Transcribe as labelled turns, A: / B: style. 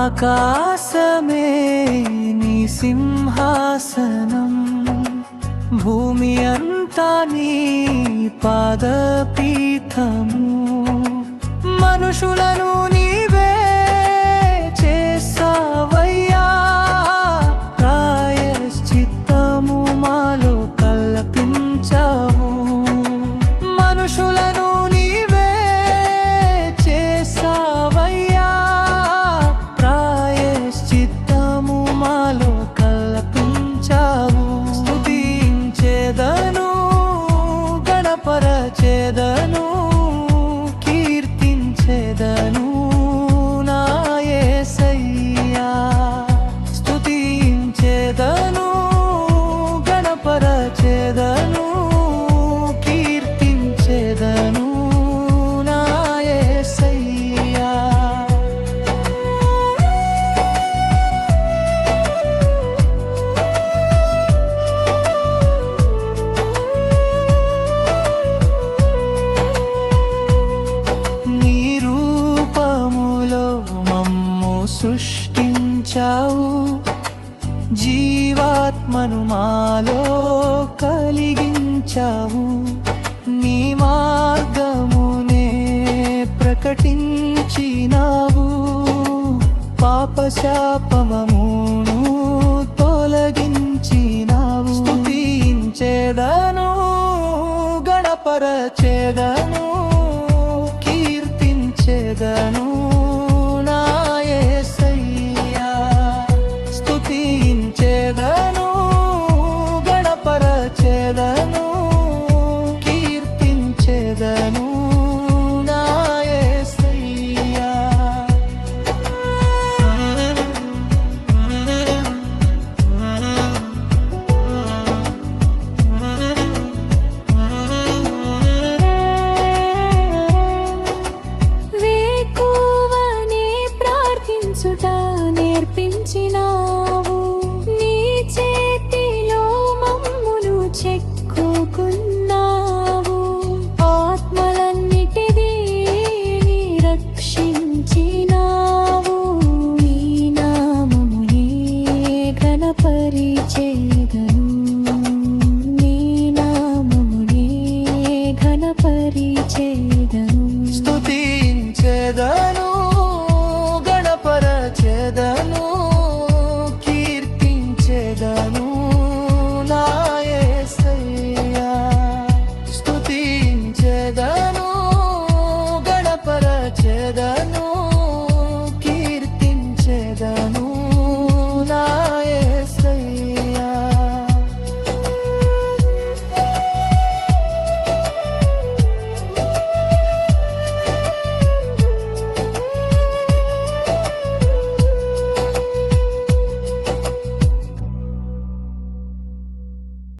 A: ఆకాశమే నీ సింహాసనం. భూమి అంతా నీ పాదపీఠము. మనుషులను నీవే చేసావయ్యా ప్రాయశ్చిత్తము మాలో కల్పించావు. ఆత్మను మాలో కలిగించావు. నీ మార్గమునే ప్రకటించినావు. పాపశాపమమును తొలగించినావు. స్తుతించేదను గణపరచేదను కీర్తించేదను
B: మమ్మును